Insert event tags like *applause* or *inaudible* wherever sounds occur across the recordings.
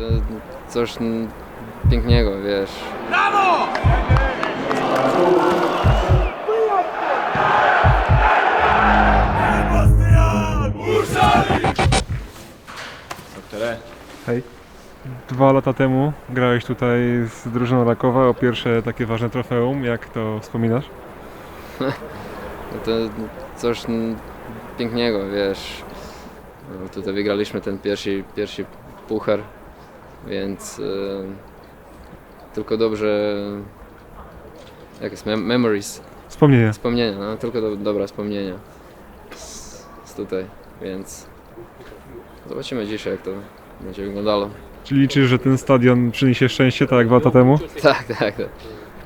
To coś pięknego, wiesz. Hej. Dwa lata temu grałeś tutaj z drużyną Rakowa o pierwsze takie ważne trofeum. Jak to wspominasz? *laughs* To coś pięknego, wiesz. No, Tutaj wygraliśmy ten pierwszy, pierwszy puchar, więc e, tylko dobrze. Jak jest? Mem- memories. Wspomnienia. Wspomnienia, no tylko do, dobra wspomnienia z, z tutaj, więc zobaczymy dzisiaj jak to będzie wyglądało. Czy liczysz, że ten stadion przyniesie szczęście, tak jak dwa lata temu? Tak, *laughs* tak, tak.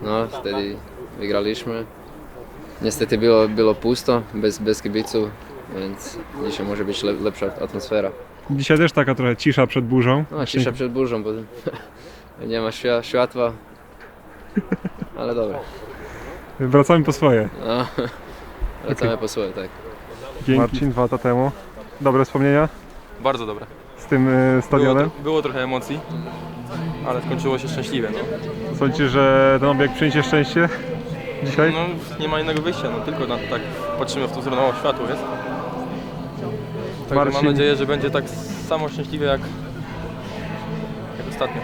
No wtedy wygraliśmy. Niestety było, było pusto, bez, bez kibiców, więc dzisiaj może być le, lepsza atmosfera. Dzisiaj też taka trochę cisza przed burzą. No, cisza przed burzą, bo *laughs* nie ma świa, światła, ale dobra. Wracamy po swoje. No, *laughs* wracamy po swoje, tak. Dzięki. Marcin, dwa lata temu. Dobre wspomnienia Bardzo dobre. z tym y, Było, stadionem. tro- było trochę emocji, ale skończyło się szczęśliwie. No. Sądzicie, że ten obiekt przyniesie szczęście dzisiaj? no nie ma innego wyjścia, no tylko na, tak patrzymy w tą stronę, o światło jest. Także Marcin. mam nadzieję, że będzie tak samo szczęśliwie jak, jak ostatnio.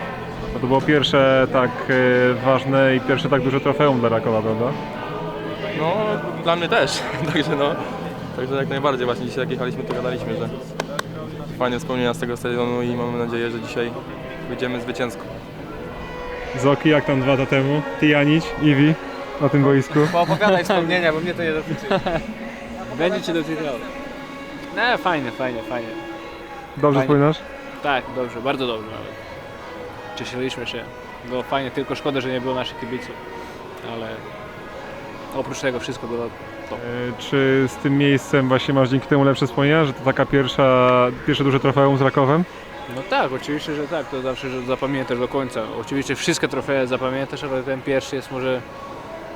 Bo to było pierwsze tak y, ważne i pierwsze tak duże trofeum dla Rakowa, prawda? No dla mnie też, *laughs* także no. Także jak najbardziej właśnie dzisiaj jak jechaliśmy to gadaliśmy, że fajne wspomnienia z tego stadionu i mamy nadzieję, że dzisiaj wyjdziemy zwycięsko. Zoki, jak tam dwa lata temu? Ty, Janić, Iwi na tym boisku. Opowiadaj wspomnienia, bo mnie to nie dotyczy. *laughs* Będzie cię dotykało. No fajnie, fajnie, fajnie. Dobrze Fajnie. wspominasz? Tak, dobrze, bardzo dobrze nawet. Cieszyliśmy się. Było fajnie, tylko szkoda, że nie było naszych kibiców. Ale oprócz tego wszystko było. E, Czy z tym miejscem właśnie masz dzięki temu lepsze wspomnienia, że to taka pierwsza, pierwsze duże trofeum z Rakowem? No tak, oczywiście, że tak, to zawsze że zapamiętasz do końca. Oczywiście wszystkie trofeje zapamiętasz, ale ten pierwszy jest może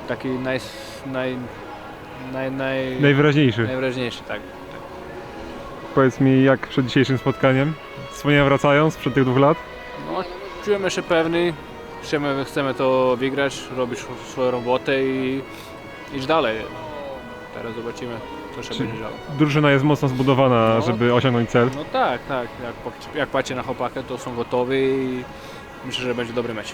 taki naj, naj, naj, naj, Najwyraźniejszy. najwyraźniejszy, tak. Powiedz mi, jak przed dzisiejszym spotkaniem? Wspomnienia wracają sprzed tych dwóch lat? No, czujemy się pewni, chcemy, chcemy to wygrać, robić swoją robotę i iść dalej. Teraz zobaczymy, co się Czy- będzie działo. Drużyna jest mocno zbudowana, No. żeby osiągnąć cel. No tak, tak. Jak, jak patrzę na chłopakę, to są gotowi i myślę, że będzie dobry mecz.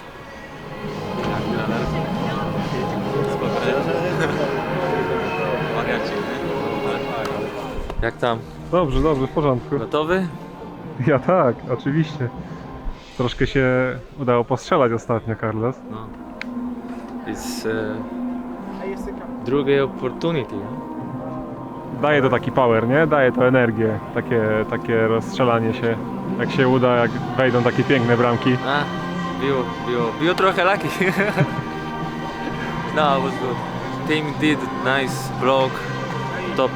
Jak tam? Dobrze, dobrze, w porządku. Gotowy? Ja tak, oczywiście. Troszkę się udało postrzelać ostatnio, Carlos. No. It's uh, drugie opportunity. no? Daje to taki power, nie? Daje to energię, takie, takie rozstrzelanie się. Jak się uda, jak wejdą takie piękne bramki. A, było, było, było trochę lucky. *laughs* no, it was good. Team did nice block, top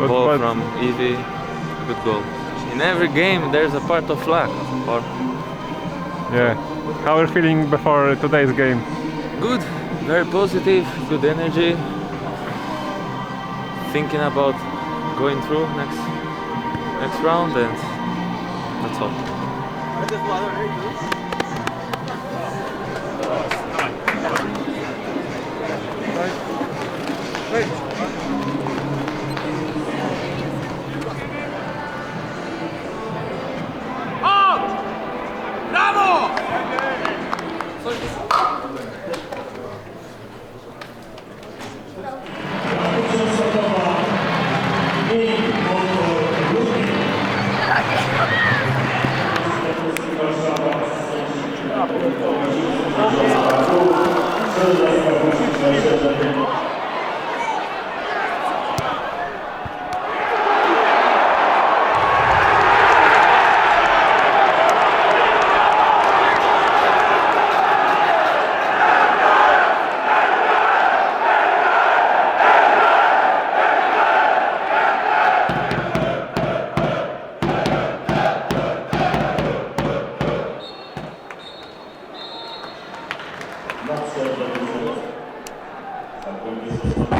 But- ball but- from Evie, good goal. In every game there's a part of luck. Or Yeah. How are you feeling before today's game? good, very positive, good energy. Thinking about going through next next round and that's all. Gracias. সম্পর্কে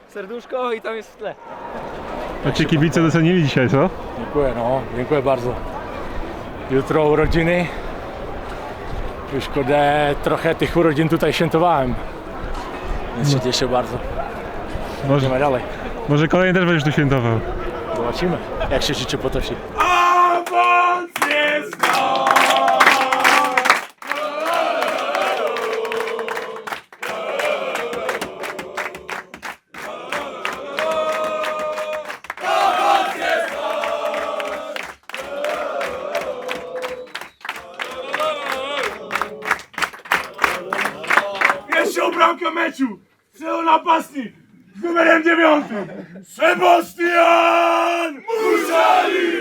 Serduszko i tam jest w tle. A ci kibice docenili dzisiaj, co? Dziękuję, no, dziękuję bardzo. Jutro urodziny. Już kurde, trochę tych urodzin tutaj świętowałem. Więc się cieszę bardzo. Może, Idziemy dalej. może kolejny też będziesz tu świętował. Zobaczymy, jak się życie potoczy. Pierwszą bramkę meczu strzelił napastnik z numerem 9 Sebastian Muszalik!